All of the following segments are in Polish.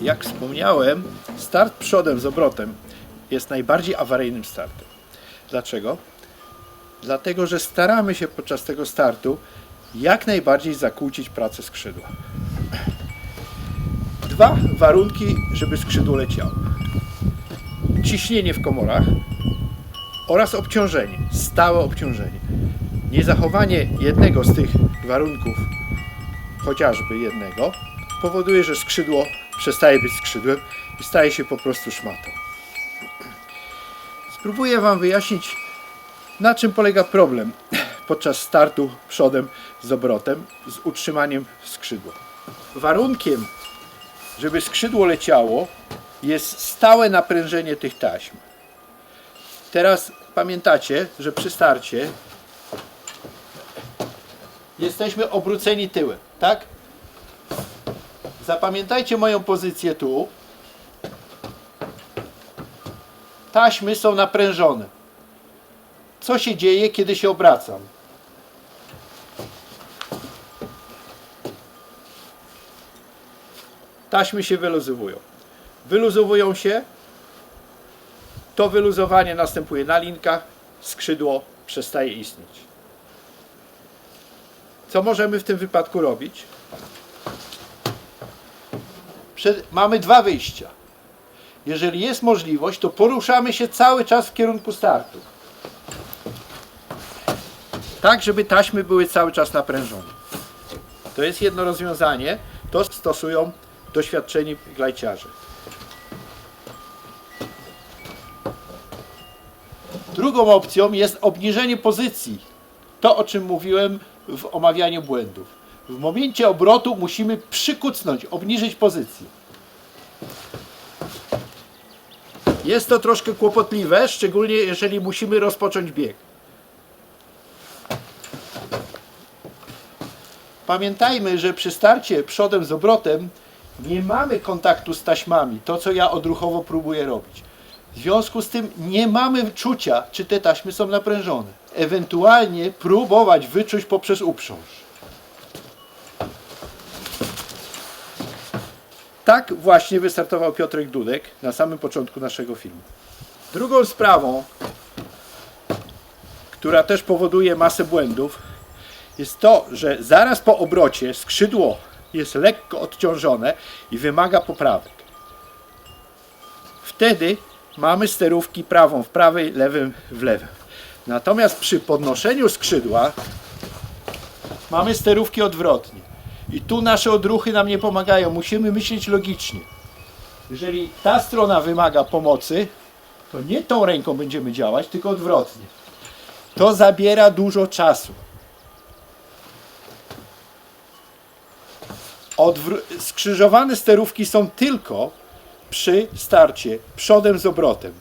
Jak wspomniałem, start przodem z obrotem jest najbardziej awaryjnym startem. Dlaczego? Dlatego, że staramy się podczas tego startu jak najbardziej zakłócić pracę skrzydła. Dwa warunki, żeby skrzydło leciało. Ciśnienie w komorach oraz obciążenie, stałe obciążenie. Niezachowanie jednego z tych warunków, chociażby jednego, powoduje, że skrzydło przestaje być skrzydłem i staje się po prostu szmatą. Spróbuję Wam wyjaśnić, na czym polega problem podczas startu przodem z obrotem, z utrzymaniem skrzydła. Warunkiem, żeby skrzydło leciało, jest stałe naprężenie tych taśm. Teraz pamiętacie, że przy starcie jesteśmy obróceni tyłem, tak? Zapamiętajcie moją pozycję tu. Taśmy są naprężone. Co się dzieje, kiedy się obracam? Taśmy się wyluzowują. Wyluzowują się. To wyluzowanie następuje na linkach. Skrzydło przestaje istnieć. Co możemy w tym wypadku robić? Przed, mamy dwa wyjścia. Jeżeli jest możliwość, to poruszamy się cały czas w kierunku startu. Tak, żeby taśmy były cały czas naprężone. To jest jedno rozwiązanie. To stosują doświadczeni glajciarze. Drugą opcją jest obniżenie pozycji. To, o czym mówiłem w omawianiu błędów. W momencie obrotu musimy przykucnąć, obniżyć pozycję. Jest to troszkę kłopotliwe, szczególnie jeżeli musimy rozpocząć bieg. Pamiętajmy, że przy starcie przodem z obrotem nie mamy kontaktu z taśmami, to co ja odruchowo próbuję robić. W związku z tym nie mamy czucia, czy te taśmy są naprężone. Ewentualnie próbować wyczuć poprzez uprząż. Tak właśnie wystartował Piotrek Dudek na samym początku naszego filmu. Drugą sprawą, która też powoduje masę błędów, jest to, że zaraz po obrocie skrzydło jest lekko odciążone i wymaga poprawek. Wtedy mamy sterówki prawą w prawej, lewym w lewym. Natomiast przy podnoszeniu skrzydła mamy sterówki odwrotnie. I tu nasze odruchy nam nie pomagają. Musimy myśleć logicznie. Jeżeli ta strona wymaga pomocy, to nie tą ręką będziemy działać, tylko odwrotnie. To zabiera dużo czasu. Odwr- skrzyżowane sterówki są tylko przy starcie przodem z obrotem.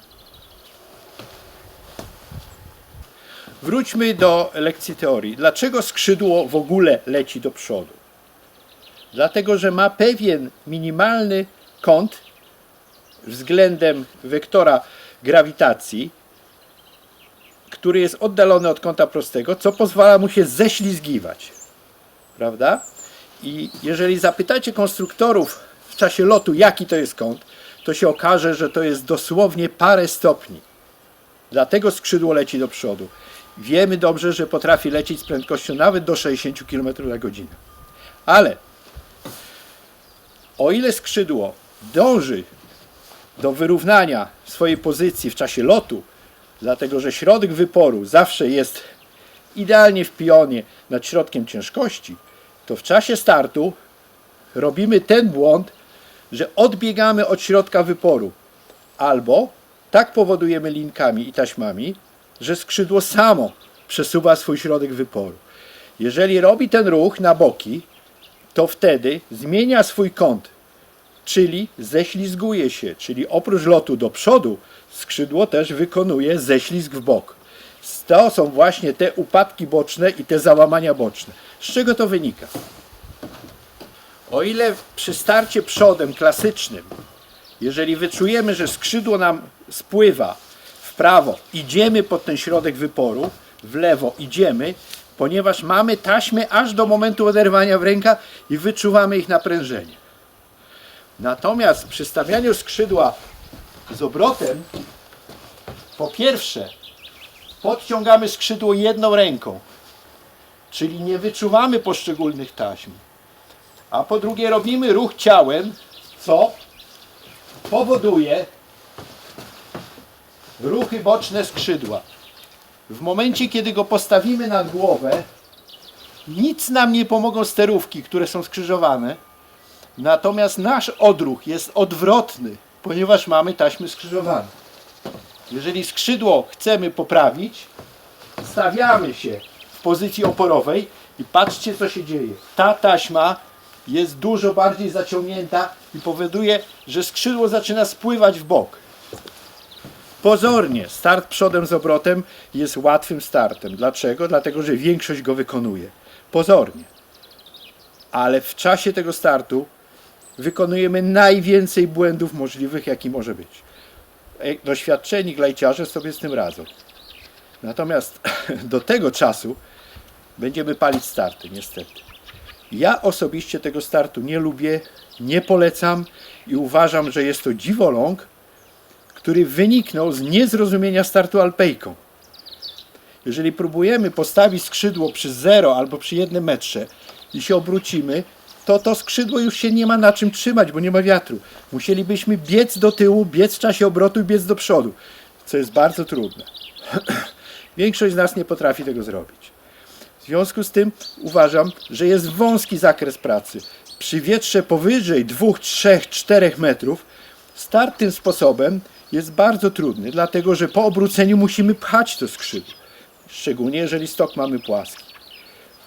Wróćmy do lekcji teorii. Dlaczego skrzydło w ogóle leci do przodu? Dlatego, że ma pewien minimalny kąt względem wektora grawitacji, który jest oddalony od kąta prostego, co pozwala mu się ześlizgiwać. Prawda? I jeżeli zapytacie konstruktorów w czasie lotu, jaki to jest kąt, to się okaże, że to jest dosłownie parę stopni. Dlatego skrzydło leci do przodu. Wiemy dobrze, że potrafi lecieć z prędkością nawet do 60 km na godzinę. Ale o ile skrzydło dąży do wyrównania swojej pozycji w czasie lotu, dlatego że środek wyporu zawsze jest idealnie w pionie nad środkiem ciężkości, to w czasie startu robimy ten błąd, że odbiegamy od środka wyporu albo tak powodujemy linkami i taśmami, że skrzydło samo przesuwa swój środek wyporu. Jeżeli robi ten ruch na boki, to wtedy zmienia swój kąt, czyli ześlizguje się, czyli oprócz lotu do przodu, skrzydło też wykonuje ześlizg w bok. To są właśnie te upadki boczne i te załamania boczne. Z czego to wynika? O ile przy starcie przodem klasycznym, jeżeli wyczujemy, że skrzydło nam spływa w prawo, idziemy pod ten środek wyporu, w lewo idziemy, ponieważ mamy taśmy aż do momentu oderwania w ręka i wyczuwamy ich naprężenie. Natomiast przy stawianiu skrzydła z obrotem, po pierwsze, podciągamy skrzydło jedną ręką, czyli nie wyczuwamy poszczególnych taśm. A po drugie, robimy ruch ciałem, co powoduje ruchy boczne skrzydła. W momencie, kiedy go postawimy nad głowę, nic nam nie pomogą sterówki, które są skrzyżowane. Natomiast nasz odruch jest odwrotny, ponieważ mamy taśmy skrzyżowane. Jeżeli skrzydło chcemy poprawić, stawiamy się w pozycji oporowej i patrzcie co się dzieje. Ta taśma jest dużo bardziej zaciągnięta i powoduje, że skrzydło zaczyna spływać w bok. Pozornie start przodem z obrotem jest łatwym startem. Dlaczego? Dlatego, że większość go wykonuje. Pozornie. Ale w czasie tego startu wykonujemy najwięcej błędów możliwych, jaki może być. E, Doświadczeni glajciarze sobie z tym radzą. Natomiast do tego czasu będziemy palić starty, niestety. Ja osobiście tego startu nie lubię, nie polecam i uważam, że jest to dziwoląg, który wyniknął z niezrozumienia startu alpejką. Jeżeli próbujemy postawić skrzydło przy 0 albo przy jednym metrze i się obrócimy, to to skrzydło już się nie ma na czym trzymać, bo nie ma wiatru. Musielibyśmy biec do tyłu, biec w czasie obrotu i biec do przodu, co jest bardzo trudne. Większość z nas nie potrafi tego zrobić. W związku z tym uważam, że jest wąski zakres pracy. Przy wietrze powyżej 2, 3, 4 metrów start tym sposobem jest bardzo trudny, dlatego że po obróceniu musimy pchać to skrzydło. Szczególnie jeżeli stok mamy płaski.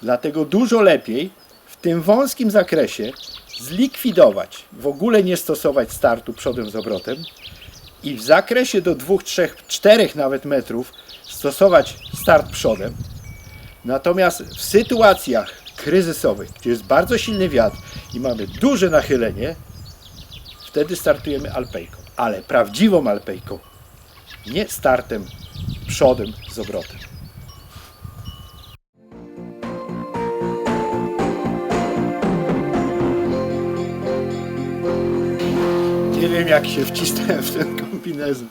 Dlatego dużo lepiej w tym wąskim zakresie zlikwidować, w ogóle nie stosować startu przodem z obrotem i w zakresie do 2, 3, 4 nawet metrów stosować start przodem. Natomiast w sytuacjach kryzysowych, gdzie jest bardzo silny wiatr i mamy duże nachylenie, wtedy startujemy alpejką. Ale prawdziwą alpejką, nie startem przodem z obrotem. Nie wiem jak się wcisnąłem w ten kombinezon.